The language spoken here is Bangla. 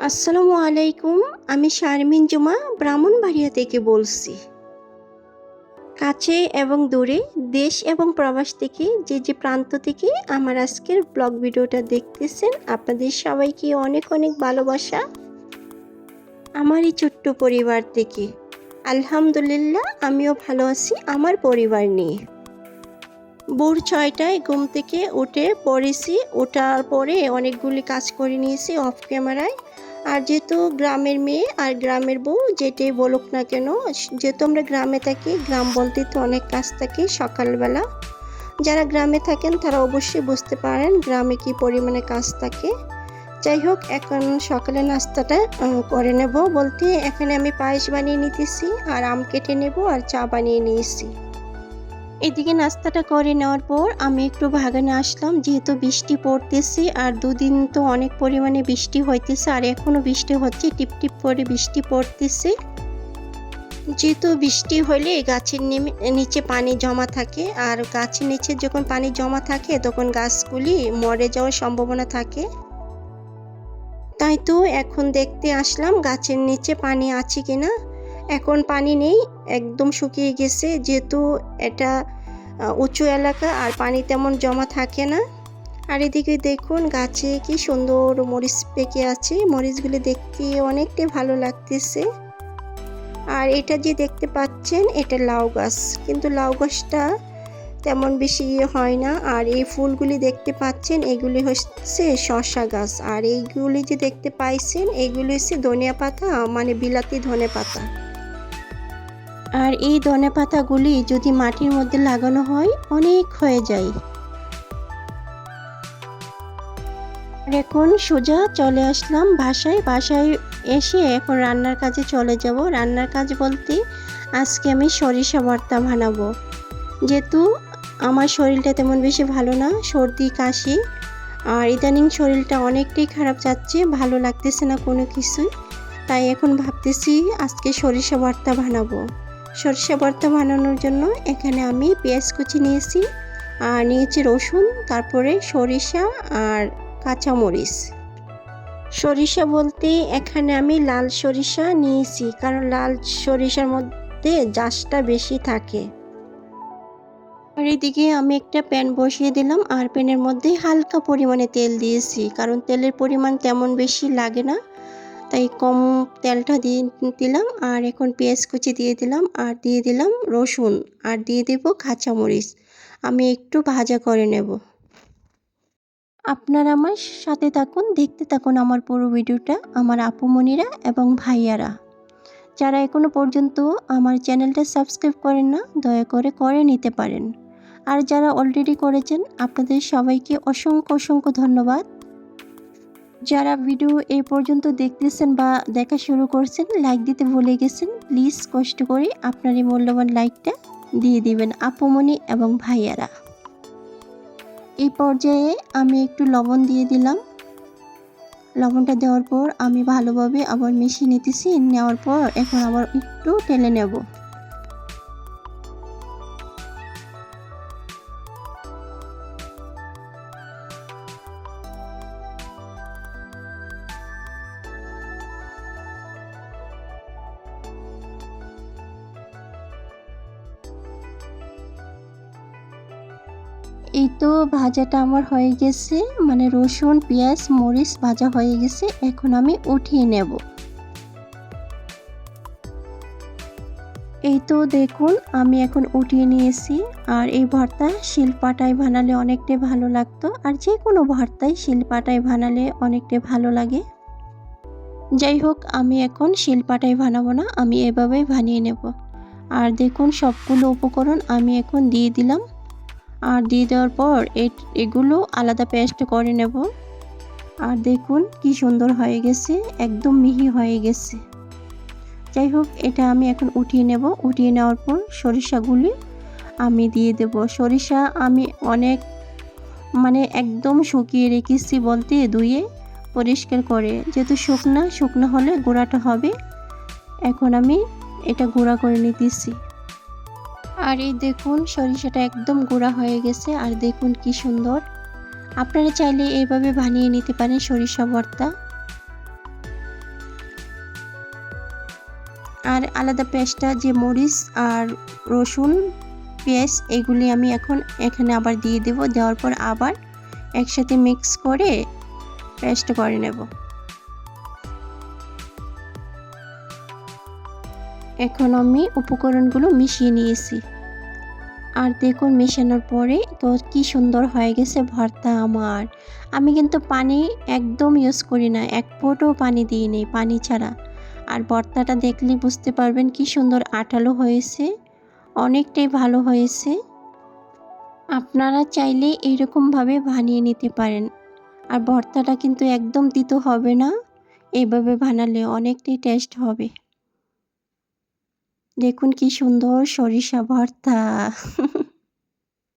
আসসালামু আলাইকুম, আমি শারমিন জুমা, ব্রাহ্মণবাড়িয়া থেকে বলছি। কাছে এবং দূরে, দেশ এবং প্রবাস থেকে, যে যে প্রান্ত থেকে আমার আজকের ব্লগ ভিডিওটা দেখতেছেন, আপনাদের সবাইকে অনেক অনেক ভালোবাসা। আমার এই ছোট্ট পরিবার থেকে। আলহামদুলিল্লাহ, আমিও ভালো আছি আমার পরিবার নিয়ে। ভোর ছয়টায় ঘুম থেকে উঠে পড়েছি, ওঠার পরে অনেকগুলি কাজ করে নিয়েছি অফ ক্যামেরায় আর যেহেতু গ্রামের মেয়ে আর গ্রামের বউ, যেটাই বলুক না কেন, যেহেতু আমরা গ্রামে থাকি, গ্রাম বলতে তো অনেক কাজ থাকে সকালবেলা। যারা গ্রামে থাকেন, তারা অবশ্যই বুঝতে পারেন গ্রামে কি পরিমাণে কাজ থাকে। যাই হোক, এখন সকালে নাস্তাটা করে নেব। বলতে এখানে আমি পায়েস বানিয়ে নিতেছি, আর আম কেটে নেব, আর চা বানিয়ে নিয়েছি। এদিকে নাস্তাটা করে নেওয়ার পর আমি একটু বাগানে আসলাম, যেহেতু বৃষ্টি পড়তেছে আর দুদিন তো অনেক পরিমাণে বৃষ্টি হইতেছে আর এখনও বৃষ্টি হচ্ছে, টিপ টিপ করে বৃষ্টি পড়তেছে। যেহেতু বৃষ্টি হলে গাছের নিচে পানি জমা থাকে আর গাছের নিচে যখন পানি জমা থাকে তখন গাছগুলি মরে যাওয়ার সম্ভাবনা থাকে। তাই তো এখন দেখতে আসলাম গাছের নিচে পানি আছে কিনা। এখন পানি নেই, একদম শুকিয়ে গেছে। যেহেতু এটা উঁচু এলাকা আর পানি তেমন জমা থাকে না। আর এদিকে দেখুন গাছে কি সুন্দর মরিচ পেকে আছে। মরিচগুলি দেখতে অনেকটাই ভালো লাগতেছে। আর এটা যে দেখতে পাচ্ছেন, এটা লাউ গাছ। কিন্তু লাউ গাছটা তেমন বেশি ইয়ে হয় না। আর এই ফুলগুলি দেখতে পাচ্ছেন, এগুলি হচ্ছে শসা গাছ। আর এইগুলি যে দেখতে পাইছেন, এগুলি হচ্ছে ধনিয়া পাতা মানে বিলাতি ধনে পাতা। আর এই ধনে পাতাগুলি যদি মাটির মধ্যে লাগানো হয়, অনেক হয়ে যায়। এখন সোজা চলে আসলাম বাসায়। বাসায় এসে এখন রান্নার কাজে চলে যাব। রান্নার কাজ বলতে আজকে আমি সরিষা ভর্তা বানাবো। যেহেতু আমার শরীরটা তেমন বেশি ভালো না, সর্দি, কাশি, আর ইদানিং শরীরটা অনেকটাই খারাপ যাচ্ছে, ভালো লাগতেছে না কোনো কিছুই। তাই এখন ভাবতেছি আজকে সরিষা ভর্তা বানাবো। সরিষা ভর্তা বানানোর জন্য এখানে আমি পেঁয়াজ কুচি নিয়েছি, আর নিয়েছি রসুন, তারপরে সরিষা আর কাঁচামরিচ। সরিষা বলতে এখানে আমি লাল সরিষা নিয়েছি, কারণ লাল সরিষার মধ্যে জাসটা বেশি থাকে। আর এদিকে আমি একটা প্যান বসিয়ে দিলাম, আর প্যানের মধ্যে হালকা পরিমাণে তেল দিয়েছি, কারণ তেলের পরিমাণ তেমন বেশি লাগে না। তাই কম তেলটা দিয়ে দিলাম আর এখন পেঁয়াজ কুচি দিয়ে দিলাম আর দিয়ে দিলাম রসুন আর দিয়ে দেব কাঁচামরিচ। আমি একটু ভাজা করে নেব। আপনারা আমার সাথে থাকুন, দেখতে থাকুন আমার পুরো ভিডিওটা আমার আপুমণিরা এবং ভাইয়ারা। যারা এখনও পর্যন্ত আমার চ্যানেলটা সাবস্ক্রাইব করেন না, দয়া করে করে নিতে পারেন। আর যারা অলরেডি করেছেন, আপনাদের সবাইকে অসংখ্য অসংখ্য ধন্যবাদ। যারা ভিডিও এই পর্যন্ত দেখতেছেন বা দেখা শুরু করছেন লাইক দিতে ভুলে গেছেন প্লিজ কষ্ট করে আপনার এই মূল্যবান লাইকটা দিয়ে দিবেন আপুমণি এবং ভাইয়ারা। এই পর্যায়ে আমি একটু লবণ দিয়ে দিলাম। লবণটা দেওয়ার পর আমি ভালোভাবে আবার মিশিয়ে নিতেছি, নেওয়ার পর এখন আবার একটু টেলে নেব। এই তো ভাজাটা আমার হয়ে গেছে। মানে রসুন, পেঁয়াজ, মরিচ ভাজা হয়ে গেছে। এখন আমি উঠিয়ে নেব। এই তো দেখুন, আমি এখন উঠিয়ে নিয়েছি। আর এই ভর্তা শিলপাটায় বানালে অনেকটাই ভালো লাগতো। আর যে কোনো ভর্তাই শিলপাটায় বানালে অনেকটাই ভালো লাগে। যাই হোক, আমি এখন শিলপাটায় বানাবো না, আমি এভাবেই বানিয়ে নেব। আর দেখুন, সবগুলো উপকরণ আমি এখন দিয়ে দিলাম। আর দিয়ে দেওয়ার পর এগুলো আলাদা পেস্ট করে নেব। আর দেখুন কি সুন্দর হয়ে গেছে, একদম মিহি হয়ে গেছে। যাই হোক, এটা আমি এখন উঠিয়ে নেব। উঠিয়ে নেওয়ার পর সরিষাগুলি আমি দিয়ে দেব। সরিষা আমি অনেক মানে একদম শুকিয়ে রেখেছি বলতে ধুয়ে পরিষ্কার করে। যেহেতু শুকনা, শুকনো হলে গুঁড়াটা হবে। এখন আমি এটা গুঁড়া করে নিতেছি। আর এই দেখুন, সরিষাটা একদম গুঁড়া হয়ে গেছে, আর দেখুন কি সুন্দর। আপনারা চাইলে এইভাবে বানিয়ে নিতে পারেন সরিষা ভর্তা। আর আলাদা পেঁয়াজটা, যে মরিচ আর রসুন, পেঁয়াজ, এগুলি আমি এখন এখানে আবার দিয়ে দেব। দেওয়ার পর আবার একসাথে মিক্স করে পেস্ট করে নেব। এখন আমি উপকরণগুলো মিশিয়ে নিয়েছি। আর দেখুন, মেশানোর পরে তো কি সুন্দর হয়ে গেছে ভর্তা আমার। আমি কিন্তু পানি একদম ইউজ করি না, এক ফোঁটাও পানি দিই নেই, পানি ছাড়া। আর ভর্তাটা দেখলে বুঝতে পারবেন কি সুন্দর আঠালো হয়েছে, অনেকটাই ভালো হয়েছে। আপনারা চাইলে এইরকমভাবে বানিয়ে নিতে পারেন। আর ভর্তাটা কিন্তু একদম দিতে হবে না, এইভাবে বানালে অনেকটাই টেস্ট হবে। দেখুন কি সুন্দর সরিষা ভর্তা।